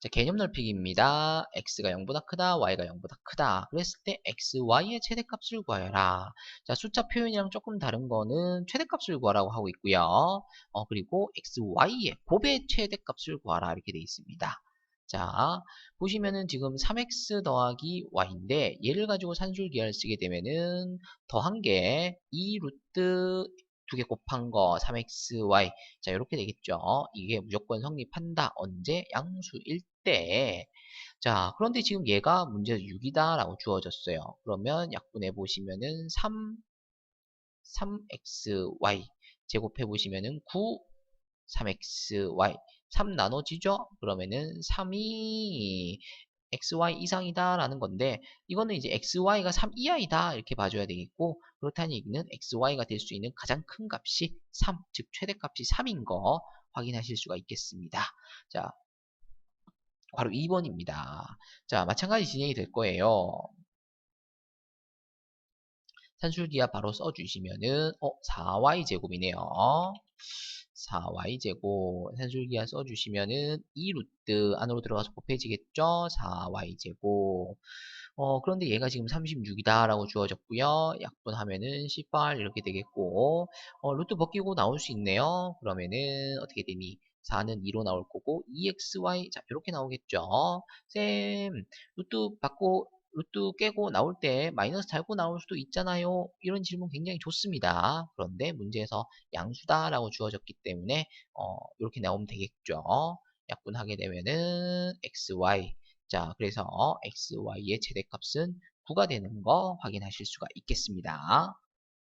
자, 개념 넓히기입니다. x가 0보다 크다, y가 0보다 크다. 그랬을 때 x, y의 최대값을 구하여라. 자, 숫자 표현이랑 조금 다른 거는 최대값을 구하라고 하고 있고요. 어, 그리고 x, y의 곱의 최대값을 구하라 이렇게 돼 있습니다. 자, 보시면은 지금 3x 더하기 y인데 얘를 가지고 산술기하를 쓰게 되면은 더한 게 2 루트 두 개 곱한 거 3xy 자 이렇게 되겠죠? 이게 무조건 성립한다. 언제? 양수일 때. 자 그런데 지금 얘가 문제에서 6이다 라고 주어졌어요. 그러면 약분해 보시면은 3 3xy 제곱해 보시면은 9 3xy 3 나눠지죠? 그러면은 3이 xy 이상이다 라는 건데 이거는 이제 xy가 3 이하이다 이렇게 봐줘야 되겠고 그렇다는 얘기는 xy가 될 수 있는 가장 큰 값이 3, 즉 최대값이 3인 거 확인하실 수가 있겠습니다. 자, 바로 2번입니다. 자, 마찬가지 진행이 될 거예요. 산술기하 바로 써주시면은 어 4y제곱이네요. 4y제곱 산술기하 써주시면은 2루트 안으로 들어가서 곱해지겠죠? 4y제곱. 어 그런데 얘가 지금 36이다 라고 주어졌고요. 약분하면은 18 이렇게 되겠고. 어 루트 벗기고 나올 수 있네요. 그러면은 어떻게 되니? 4는 2로 나올 거고 2xy 자 이렇게 나오겠죠? 쌤 루트 받고 루트 깨고 나올 때 마이너스 달고 나올 수도 있잖아요. 이런 질문 굉장히 좋습니다. 그런데 문제에서 양수다 라고 주어졌기 때문에 어, 이렇게 나오면 되겠죠. 약분하게 되면은 xy 자 그래서 xy의 최대값은 9가 되는 거 확인하실 수가 있겠습니다.